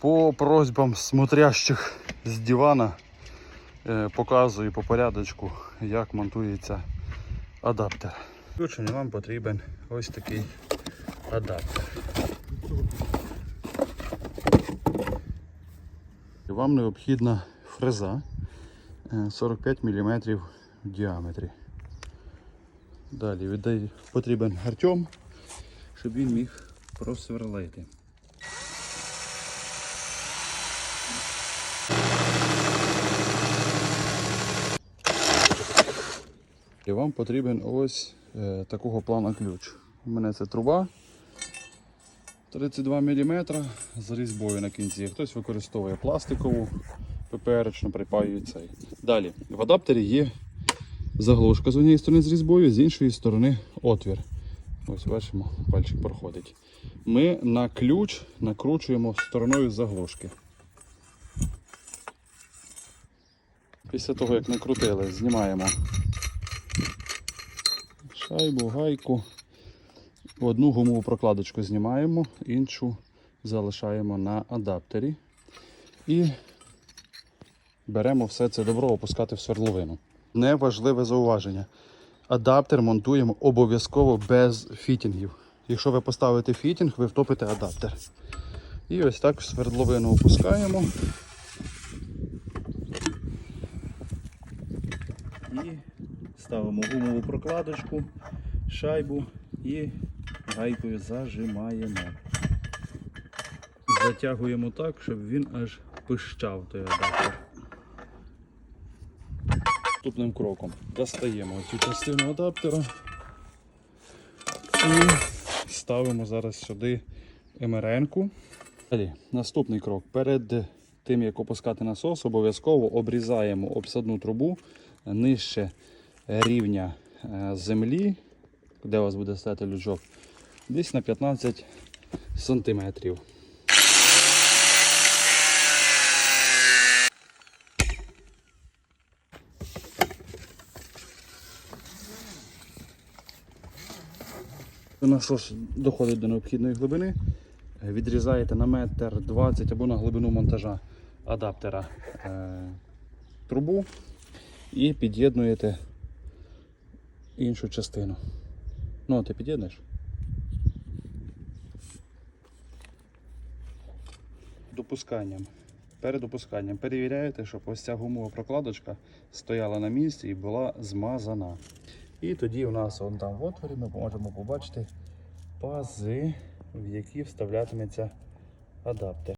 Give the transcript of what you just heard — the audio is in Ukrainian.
По просьбам смотрящих з дивана е, показую по порядочку, як монтується адаптер. Включення вам потрібен ось такий адаптер. Вам необхідна фреза е, 45 мм в діаметрі. Далі потрібен гартьом, щоб він міг просверлити. І вам потрібен ось е, такого плану ключ. У мене це труба 32 мм з різьбою на кінці. Хтось використовує пластикову, ППР-чну припаює цей. Далі, в адаптері є заглушка з однієї сторони з різьбою, з іншої сторони отвір. Ось бачимо, пальчик проходить. Ми на ключ накручуємо стороною заглушки. Після того, як накрутили, знімаємо шайбу, гайку. Одну гумову прокладочку знімаємо, іншу залишаємо на адаптері. І беремо все це добро опускати в свердловину. Неважливе зауваження. Адаптер монтуємо обов'язково без фітінгів. Якщо ви поставите фітінг, ви втопите адаптер. І ось так свердловину опускаємо. І ставимо гумову прокладочку, шайбу і гайкою зажимаємо. Затягуємо так, щоб він аж пищав той адаптер. Наступним кроком достаємо цю частину адаптера і ставимо зараз сюди МРН-ку. Далі, наступний крок. Перед тим, як опускати насос, обов'язково обрізаємо обсадну трубу нижче рівня е, землі, де у вас буде стояти лючок, десь на 15 сантиметрів. Насос доходить до необхідної глибини. Е, Відрізаєте на метр 20 або на глибину монтажа адаптера е, трубу і під'єднуєте іншу частину. Ну, ти під'єднуєш? Допусканням. Перед опусканням перевіряєте, щоб ось ця гумова прокладочка стояла на місці і була змазана. І тоді у нас вон там в отворі ми можемо побачити пази, в які вставлятиметься адаптер.